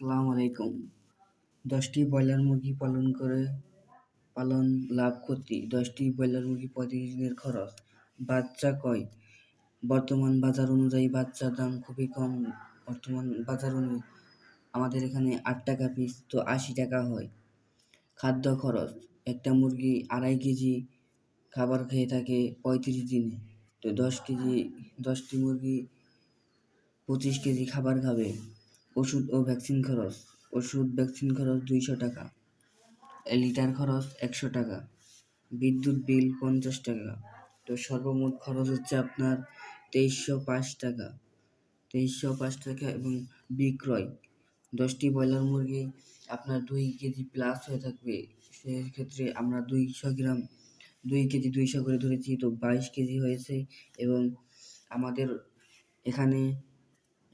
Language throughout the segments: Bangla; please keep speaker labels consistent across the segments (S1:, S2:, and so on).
S1: আসসালামু আলাইকুম। দশটি ব্রয়লার মুরগি পালন করে, পালন লাভ ক্ষতি। দশটি ব্রয়লার মুরগি পঁয়ত্রিশ দিনের খরচ। বাচ্চা কয়? বর্তমান বাজার অনুযায়ী বাচ্চার দাম খুবই কম। বর্তমান বাজার অনুযায়ী আমাদের এখানে আট টাকা পিস, তো আশি টাকা হয়। খাদ্য খরচ। একটা মুরগি আড়াই কেজি খাবার খেয়ে থাকে পঁয়ত্রিশ দিনে। তো দশ কেজি, দশটি মুরগি পঁচিশ কেজি খাবার খাবে। ওষুধ ও ভ্যাকসিন খরচ। ওষুধ, ভ্যাকসিন খরচ দুইশো টাকা। লিটার খরচ একশো টাকা। বিদ্যুৎ বিল পঞ্চাশ টাকা। তো সর্বমোট খরচ হচ্ছে আপনার তেইশশো পাঁচ টাকা। তেইশশো পাঁচ টাকা এবং বিক্রয়। দশটি ব্রয়লার মুরগি আপনার দুই কেজি প্লাস হয়ে থাকবে। সেক্ষেত্রে আমরা দুইশো গ্রাম, দুই কেজি দুইশো করে ধরেছি। তো বাইশ কেজি হয়েছে এবং আমাদের এখানে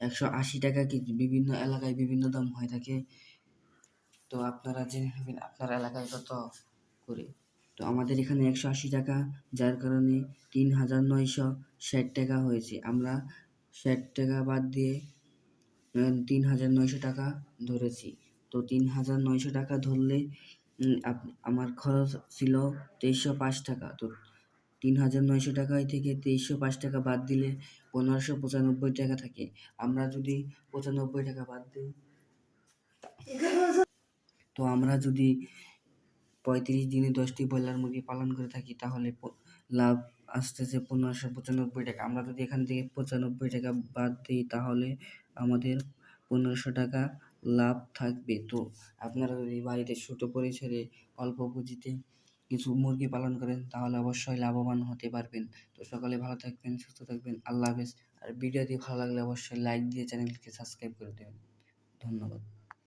S1: একশো আশি টাকা কেজি বিভিন্ন এলাকায় বিভিন্ন দাম হয়ে থাকে? তো আপনারা জেনে নেবেন আপনার এলাকায় কত করে? তো আমাদের এখানে একশো আশি টাকা, যার কারণে তিন হাজার নয়শো ষাট টাকা হয়েছে। আমরা ষাট টাকা বাদ দিয়ে তিন হাজার নয়শো টাকা ধরেছি। তো তিন হাজার নয়শো টাকা ধরলে আমার খরচ ছিল তেইশশো পাঁচ টাকা। তো তিন হাজার নয়শো টাকায় থেকে তেইশশো পাঁচ টাকা বাদ দিলে পনেরোশো পঁচানব্বই টাকা থাকে। আমরা যদি পঁচানব্বই টাকা বাদ দিই। তো আমরা যদি পঁয়ত্রিশ দিনে দশটি ব্রয়লার মুরগি পালন করে থাকি, তাহলে লাভ আসতেছে পনেরোশো পঁচানব্বই টাকা। আমরা যদি এখান থেকে পঁচানব্বই টাকা বাদ দিই, তাহলে আমাদের পনেরোশো টাকা লাভ থাকবে। তো আপনারা যদি বাড়িতে ছোটো পরিসরে অল্প পুঁজিতে কিছু মুরগি পালন করেন, তাহলে অবশ্যই লাভবান হতে পারবেন। তো সকালে ভালো থাকবেন, সুস্থ থাকবেন, আল্লাহ হাফেজ। আর ভিডিওটি ভালো লাগলে অবশ্যই লাইক দিয়ে চ্যানেলকে সাবস্ক্রাইব করে দেবেন। ধন্যবাদ।